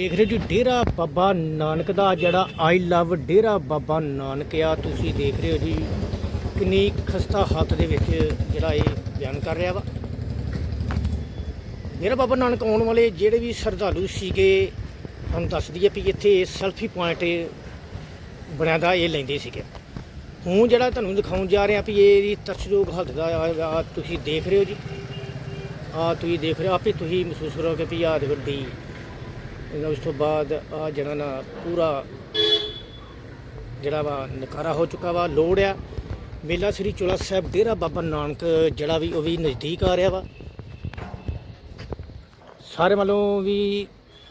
ਦੇਖ ਰਹੇ ਜੀ, ਡੇਰਾ ਬਾਬਾ ਨਾਨਕ ਦਾ ਜਿਹੜਾ ਆਈ ਲਵ ਡੇਰਾ ਬਾਬਾ ਨਾਨਕ ਆ। ਤੁਸੀਂ ਦੇਖ ਰਹੇ ਹੋ ਜੀ, ਕਿੰਨੀ ਖਸਤਾ ਹਾਲਤ ਦੇ ਵਿੱਚ ਜਿਹੜਾ ਇਹ ਬਿਆਨ ਕਰ ਰਿਹਾ ਵਾ। ਡੇਰਾ ਬਾਬਾ ਨਾਨਕ ਆਉਣ ਵਾਲੇ ਜਿਹੜੇ ਵੀ ਸ਼ਰਧਾਲੂ ਸੀਗੇ, ਤੁਹਾਨੂੰ ਦੱਸ ਦਈਏ ਵੀ ਇੱਥੇ ਸੈਲਫੀ ਪੁਆਇੰਟ ਬਣਿਆ ਦਾ ਇਹ ਲੈਂਦੇ ਸੀਗੇ। ਹੁਣ ਜਿਹੜਾ ਤੁਹਾਨੂੰ ਦਿਖਾਉਣ ਜਾ ਰਿਹਾ ਵੀ ਇਹਦੀ ਤਰਸਯੋਗ ਹਾਲਤ ਦਾ ਆ- ਤੁਸੀਂ ਦੇਖ ਰਹੇ ਹੋ ਜੀ। ਆ ਤੁਸੀਂ ਦੇਖ ਰਹੇ ਹੋ, ਆਪੇ ਤੁਸੀਂ ਮਹਿਸੂਸ ਕਰੋਗੇ ਵੀ ਆਹ ਦੇਖੋ ਡੀ ਇਹਦਾ ਉਸ ਤੋਂ ਬਾਅਦ ਆ ਜਿਹੜਾ ਨਾ ਪੂਰਾ ਜਿਹੜਾ ਵਾ ਨਕਾਰਾ ਹੋ ਚੁੱਕਾ ਵਾ, ਲੋੜ ਆ। ਮੇਲਾ ਸ੍ਰੀ ਚੋਲਾ ਸਾਹਿਬ ਡੇਰਾ ਬਾਬਾ ਨਾਨਕ ਜਿਹੜਾ ਵੀ ਉਹ ਵੀ ਨਜ਼ਦੀਕ ਆ ਰਿਹਾ ਵਾ। ਸਾਰੇ ਵੱਲੋਂ ਵੀ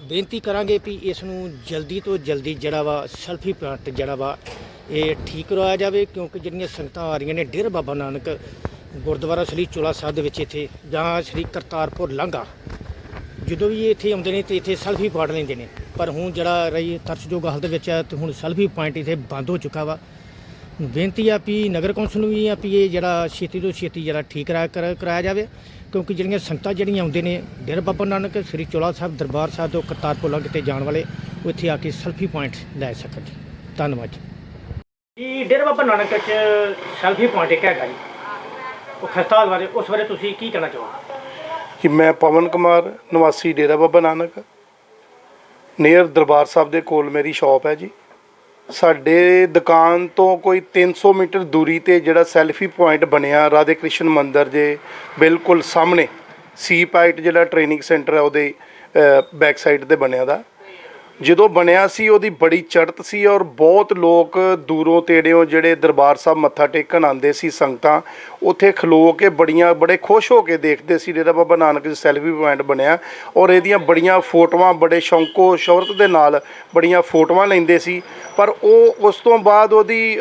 ਬੇਨਤੀ ਕਰਾਂਗੇ ਵੀ ਇਸ ਨੂੰ ਜਲਦੀ ਤੋਂ ਜਲਦੀ ਜਿਹੜਾ ਵਾ ਸੈਲਫੀ ਪਲਾਂਟ ਜਿਹੜਾ ਵਾ ਇਹ ਠੀਕ ਕਰਵਾਇਆ ਜਾਵੇ, ਕਿਉਂਕਿ ਜਿਹੜੀਆਂ ਸੰਗਤਾਂ ਆ ਰਹੀਆਂ ਨੇ ਡੇਰਾ ਬਾਬਾ ਨਾਨਕ ਗੁਰਦੁਆਰਾ ਸ੍ਰੀ ਚੋਲਾ ਸਾਹਿਬ ਦੇ ਵਿੱਚ ਇੱਥੇ ਜਾਂ ਸ੍ਰੀ ਕਰਤਾਰਪੁਰ ਲਾਂਘਾ। ਜਦੋਂ ਵੀ ਇਹ ਇੱਥੇ ਆਉਂਦੇ ਨੇ ਤੇ ਇੱਥੇ ਸੈਲਫੀ ਪੁਆਇੰਟ ਲੈਂਦੇ ਨੇ। ਪਰ ਹੁਣ ਜਿਹੜਾ ਰਹੀ ਤਰਸਯੋਗ ਹਾਲਤ ਵਿੱਚ ਹੈ ਤੇ ਹੁਣ ਸੈਲਫੀ ਪੁਆਇੰਟ ਇੱਥੇ ਬੰਦ ਹੋ ਚੁੱਕਾ ਵਾ। ਬੇਨਤੀ ਆ ਵੀ ਨਗਰ ਕੌਂਸਲ ਨੂੰ ਵੀ ਆ ਵੀ ਇਹ ਜਿਹੜਾ ਛੇਤੀ ਤੋਂ ਛੇਤੀ ਜਿਹੜਾ ਠੀਕ ਕਰਾ ਕਰ- ਕਰਾਇਆ ਜਾਵੇ, ਕਿਉਂਕਿ ਜਿਹੜੀਆਂ ਸੰਗਤਾਂ ਜਿਹੜੀਆਂ ਆਉਂਦੇ ਨੇ, ਡੇਰਾ ਬਾਬਾ ਨਾਨਕ, ਸ੍ਰੀ ਚੋਲਾ ਸਾਹਿਬ, ਦਰਬਾਰ ਸਾਹਿਬ ਤੋਂ ਕਰਤਾਰਪੁਰ ਲੰਘ ਕੇ ਜਾਣ ਵਾਲੇ, ਉਹ ਇੱਥੇ ਆ ਕੇ ਸੈਲਫੀ ਪੁਆਇੰਟ ਲੈ ਸਕਣ। ਧੰਨਵਾਦ ਜੀ। ਇਹ ਡੇਰਾ ਬਾਬਾ ਨਾਨਕ ਚ ਸੈਲਫੀ ਪੁਆਇੰਟ ਇੱਕ ਹੈਗਾ ਜੀ। ਉਹ ਖਸਤਾ ਬਾਰੇ ਉਸ ਬਾਰੇ ਤੁਸੀਂ ਕੀ ਕਹਿਣਾ ਚਾਹੋਗੇ? ਜੀ ਮੈਂ ਪਵਨ ਕੁਮਾਰ, ਨਿਵਾਸੀ ਡੇਰਾ ਬਾਬਾ ਨਾਨਕ ਨੀਅਰ ਦਰਬਾਰ ਸਾਹਿਬ ਦੇ ਕੋਲ ਮੇਰੀ ਸ਼ਾਪ ਹੈ ਜੀ। ਸਾਡੇ ਦੁਕਾਨ ਤੋਂ ਕੋਈ 300 ਮੀਟਰ ਦੂਰੀ ਤੇ ਜਿਹੜਾ ਸੈਲਫੀ ਪੁਆਇੰਟ ਬਣਿਆ ਰਾਧੇ ਕ੍ਰਿਸ਼ਨ ਮੰਦਿਰ ਦੇ ਬਿਲਕੁਲ ਸਾਹਮਣੇ ਸੀ ਪਾਈਟ ਜਿਹੜਾ ਟ੍ਰੇਨਿੰਗ ਸੈਂਟਰ ਹੈ ਉਹਦੇ ਬੈਕ ਸਾਈਡ ਤੇ ਬਣਿਆ ਦਾ। ਜਦੋਂ ਬਣਿਆ ਸੀ, ਉਹਦੀ ਬੜੀ ਚੜ੍ਹਤ ਸੀ ਔਰ ਬਹੁਤ ਲੋਕ ਦੂਰੋਂ ਤੇੜਿਓਂ ਜਿਹੜੇ ਦਰਬਾਰ ਸਾਹਿਬ ਮੱਥਾ ਟੇਕਣ ਆਉਂਦੇ ਸੀ ਸੰਗਤਾਂ, ਉੱਥੇ ਖਲੋ ਕੇ ਬੜੀਆਂ, ਬੜੇ ਖੁਸ਼ ਹੋ ਕੇ ਦੇਖਦੇ ਸੀ ਡੇਰਾ ਬਾਬਾ ਨਾਨਕ ਜੀ ਸੈਲਫੀ ਪੁਆਇੰਟ ਬਣਿਆ ਔਰ ਇਹਦੀਆਂ ਬੜੀਆਂ ਫੋਟੋਆਂ, ਬੜੇ ਸ਼ੌਂਕੋ ਸ਼ੌਹਰਤ ਦੇ ਨਾਲ ਬੜੀਆਂ ਫੋਟੋਆਂ ਲੈਂਦੇ ਸੀ। ਪਰ ਉਹ, ਉਸ ਤੋਂ ਬਾਅਦ ਉਹਦੀ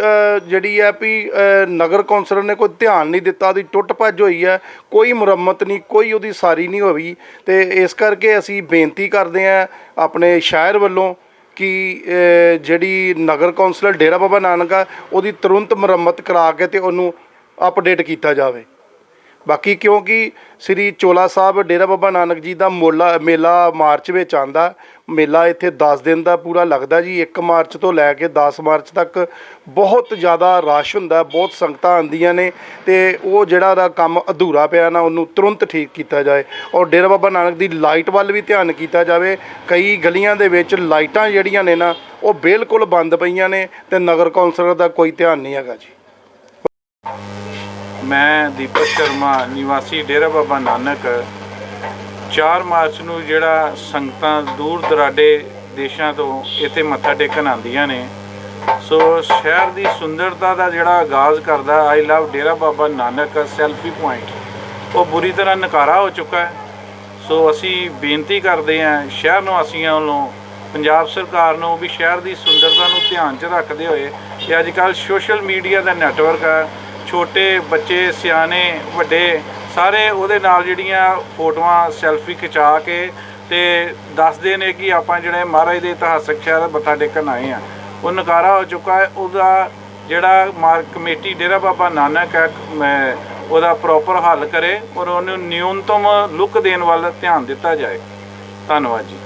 ਜਿਹੜੀ ਹੈ ਵੀ ਨਗਰ ਕੌਂਸਲਰ ਨੇ ਕੋਈ ਧਿਆਨ ਨਹੀਂ ਦਿੱਤਾ, ਉਹਦੀ ਟੁੱਟ ਭੱਜ ਹੋਈ ਹੈ, ਕੋਈ ਮੁਰੰਮਤ ਨਹੀਂ, ਕੋਈ ਉਹਦੀ ਸਾਰੀ ਨਹੀਂ ਹੋਈ ਤੇ ਇਸ ਕਰਕੇ ਅਸੀਂ ਬੇਨਤੀ ਕਰਦੇ ਹਾਂ ਆਪਣੇ ਸ਼ਹਿਰ ਵੱਲੋਂ ਕਿ ਜਿਹੜੀ ਨਗਰ ਕੌਂਸਲਰ ਡੇਰਾ ਬਾਬਾ ਨਾਨਕ ਆ, ਉਹਦੀ ਤੁਰੰਤ ਮੁਰੰਮਤ ਕਰਾ ਕੇ ਤੇ ਉਹਨੂੰ ਅਪਡੇਟ ਕੀਤਾ ਜਾਵੇ। ਬਾਕੀ ਕਿਉਂਕਿ ਸ੍ਰੀ ਚੋਲਾ ਸਾਹਿਬ, ਡੇਰਾ ਬਾਬਾ ਨਾਨਕ ਜੀ ਦਾ ਮੋਲਾ, ਮੇਲਾ ਮਾਰਚ ਵਿੱਚ ਆਂਦਾ ਮੇਲਾ ਇੱਥੇ 10 ਦਿਨ ਦਾ ਪੂਰਾ ਲੱਗਦਾ ਜੀ। 1 ਮਾਰਚ ਤੋਂ ਲੈ ਕੇ 10 ਮਾਰਚ ਤੱਕ ਬਹੁਤ ਜ਼ਿਆਦਾ ਰਸ਼ ਹੁੰਦਾ, ਬਹੁਤ ਸੰਗਤਾਂ ਆਉਂਦੀਆਂ ਨੇ ਤੇ ਉਹ ਜਿਹੜਾ ਦਾ ਕੰਮ ਅਧੂਰਾ ਪਿਆ ਨਾ, ਉਹਨੂੰ ਤੁਰੰਤ ਠੀਕ ਕੀਤਾ ਜਾਏ ਔਰ ਡੇਰਾ ਬਾਬਾ ਨਾਨਕ ਦੀ ਲਾਈਟ ਵੱਲ ਵੀ ਧਿਆਨ ਕੀਤਾ ਜਾਵੇ। ਕਈ ਗਲੀਆਂ ਦੇ ਵਿੱਚ ਲਾਈਟਾਂ ਜਿਹੜੀਆਂ ਨੇ ਨਾ, ਉਹ ਬਿਲਕੁਲ ਬੰਦ ਪਈਆਂ ਨੇ ਤੇ ਨਗਰ ਕੌਂਸਲਰ ਦਾ ਕੋਈ ਧਿਆਨ ਨਹੀਂ ਹੈਗਾ ਜੀ। ਮੈਂ ਦੀਪਕ ਸ਼ਰਮਾ, ਨਿਵਾਸੀ ਡੇਰਾ ਬਾਬਾ ਨਾਨਕ। 4 ਮਾਰਚ ਨੂੰ ਜਿਹੜਾ ਸੰਗਤਾਂ ਦੂਰ ਦਰਾਡੇ ਦੇਸ਼ਾਂ ਤੋਂ ਇੱਥੇ ਮੱਥਾ ਟੇਕਣ ਆਉਂਦੀਆਂ ਨੇ। ਸੋ ਸ਼ਹਿਰ ਦੀ ਸੁੰਦਰਤਾ ਦਾ ਜਿਹੜਾ ਆਗਾਜ਼ ਕਰਦਾ I love Dera Baba Nanak selfie point ਉਹ ਬੁਰੀ ਤਰ੍ਹਾਂ ਨਕਾਰਾ ਹੋ ਚੁੱਕਾ ਹੈ। ਸੋ ਅਸੀਂ ਬੇਨਤੀ ਕਰਦੇ ਹਾਂ ਸ਼ਹਿਰ ਨਿਵਾਸੀਆਂ ਵੱਲੋਂ, ਪੰਜਾਬ ਸਰਕਾਰ ਨੂੰ ਵੀ ਸ਼ਹਿਰ ਦੀ ਸੁੰਦਰਤਾ ਨੂੰ ਧਿਆਨ 'ਚ ਰੱਖਦੇ ਹੋਏ, ਇਹ ਅੱਜ ਕੱਲ੍ਹ ਸੋਸ਼ਲ ਮੀਡੀਆ ਦਾ ਨੈਟਵਰਕ ਹੈ। ਛੋਟੇ ਬੱਚੇ, ਸਿਆਣੇ, ਵੱਡੇ, ਸਾਰੇ ਉਹਦੇ ਨਾਲ ਜਿਹੜੀਆਂ ਫੋਟੋਆਂ ਸੈਲਫੀ ਖਿਚਾ ਕੇ ਤੇ ਦੱਸਦੇ ਨੇ ਕਿ ਆਪਾਂ ਜਿਹੜੇ ਮਹਾਰਾਜ ਦੇ ਇਤਿਹਾਸਕ ਸ਼ਹਿਰ ਮੱਥਾ ਟੇਕਣ ਆਏ ਆ ਉਹ ਨਕਾਰਾ ਹੋ ਚੁੱਕਾ ਹੈ। ਉਹਦਾ ਜਿਹੜਾ ਮਾਰ ਕਮੇਟੀ ਡੇਰਾ ਬਾਬਾ ਨਾਨਕ ਹੈ, ਮੈਂ ਉਹਦਾ ਪ੍ਰੋਪਰ ਹੱਲ ਕਰੇ ਔਰ ਉਹਨੂੰ ਨਿਊਨਤਮ ਲੁੱਕ ਦੇਣ ਵੱਲ ਧਿਆਨ ਦਿੱਤਾ ਜਾਏ। ਧੰਨਵਾਦ ਜੀ।